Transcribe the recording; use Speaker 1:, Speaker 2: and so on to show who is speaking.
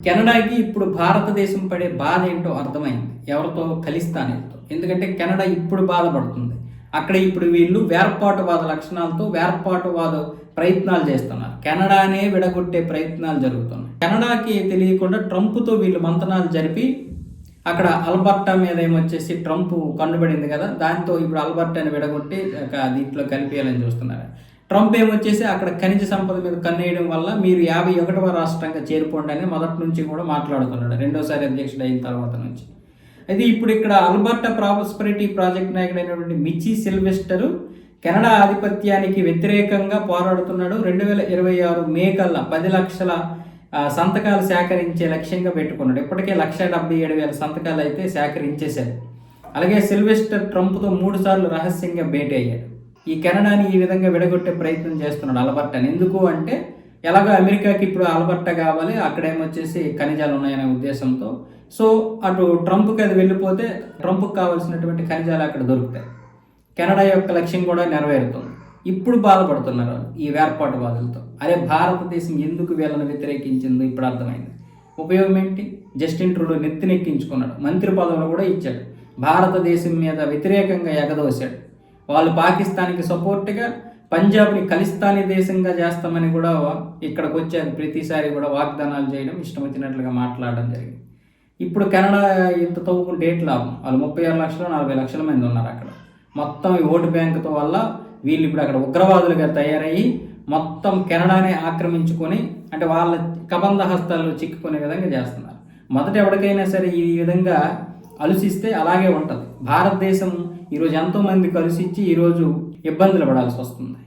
Speaker 1: కెనడాకి ఇప్పుడు భారతదేశం పడే బాధ ఏంటో అర్థమైంది. ఎవరితో? ఖలిస్తానీలతో. ఎందుకంటే కెనడా ఇప్పుడు బాధపడుతుంది. అక్కడ ఇప్పుడు వీళ్ళు వేర్పాటువాద లక్షణాలతో వేర్పాటువాద ప్రయత్నాలు చేస్తున్నారు. కెనడానే విడగొట్టే ప్రయత్నాలు జరుగుతున్నాయి. కెనడాకి తెలియకుండా ట్రంప్తో వీళ్ళు మంతనాలు జరిపి అక్కడ అల్బర్టా మీద ఏమొచ్చేసి ట్రంప్ కన్నుబడింది కదా దాంతో ఇప్పుడు అల్బర్టాని విడగొట్టి దీంట్లో కలిపేయాలని చూస్తున్నారు. ట్రంప్ ఏమొచ్చేసి అక్కడ ఖనిజ సంపద మీద కన్నేయడం వల్ల మీరు యాభై ఒకటవ రాష్ట్రంగా చేరుకోండి అని మొదటి నుంచి కూడా మాట్లాడుతున్నాడు రెండోసారి అధ్యక్షుడు అయిన తర్వాత నుంచి. అయితే ఇప్పుడు ఇక్కడ అల్బర్టా ప్రాస్పరిటీ ప్రాజెక్ట్ నాయకుడైనటువంటి మిచి సిల్వెస్టరు కెనడా ఆధిపత్యానికి వ్యతిరేకంగా పోరాడుతున్నాడు. రెండు వేల ఇరవై ఆరు మే కల్లా పది లక్షల సంతకాలు సేకరించే లక్ష్యంగా పెట్టుకున్నాడు. ఇప్పటికే లక్ష డెబ్బై ఏడు వేల సంతకాలు అయితే సేకరించేశారు అలాగే సిల్వెస్టర్ ట్రంప్తో మూడు సార్లు రహస్యంగా భేటీ అయ్యాడు. ఈ కెనడాని ఈ విధంగా విడగొట్టే ప్రయత్నం చేస్తున్నాడు అలబర్టాని ఎందుకు అంటే ఎలాగో అమెరికాకి ఇప్పుడు అల్బర్టా కావాలి అక్కడేమొచ్చేసి ఖనిజాలు ఉన్నాయనే ఉద్దేశంతో. సో అటు ట్రంప్కి అది వెళ్ళిపోతే ట్రంప్కి కావాల్సినటువంటి ఖనిజాలు అక్కడ దొరుకుతాయి. కెనడా యొక్క లక్ష్యం కూడా నెరవేరుతుంది. ఇప్పుడు బాధపడుతున్నారు ఈ ఈ వేర్పాటువాదులతో. అరే భారతదేశం ఎందుకు వీళ్ళని వ్యతిరేకించిందో ఇప్పుడు అర్థమైంది. ఉపయోగం ఏంటి? జస్టిన్ ట్రూడో నెత్తినెక్కించుకున్నాడు. మంత్రి పదవులు కూడా ఇచ్చాడు. భారతదేశం మీద వ్యతిరేకంగా ఎగదోశాడు. వాళ్ళు పాకిస్తాన్కి సపోర్ట్గా పంజాబ్ని ఖలిస్తానీ దేశంగా చేస్తామని కూడా ఇక్కడికి వచ్చారు ప్రతిసారి కూడా వాగ్దానాలు చేయడం ఇష్టం వచ్చినట్లుగా మాట్లాడడం జరిగింది. ఇప్పుడు కెనడా ఇంత తవ్వుకుంటే ఏంటి లాభం. వాళ్ళు ముప్పై ఆరు లక్షలు నలభై లక్షల మంది ఉన్నారు అక్కడ. మొత్తం ఈ ఓటు బ్యాంకుతో వల్ల వీళ్ళు ఇప్పుడు అక్కడ ఉగ్రవాదులుగా తయారయ్యి మొత్తం కెనడానే ఆక్రమించుకొని అంటే వాళ్ళ కబంధ హస్తాల్లో చిక్కుకునే విధంగా చేస్తున్నారు. మొదట ఎవరికైనా సరే ఈ విధంగా అలుసిస్తే అలాగే ఉంటుంది. భారతదేశం ఈరోజు ఎంతోమంది కలిసిచ్చి ఈరోజు ఇబ్బందులు పడాల్సి వస్తుంది.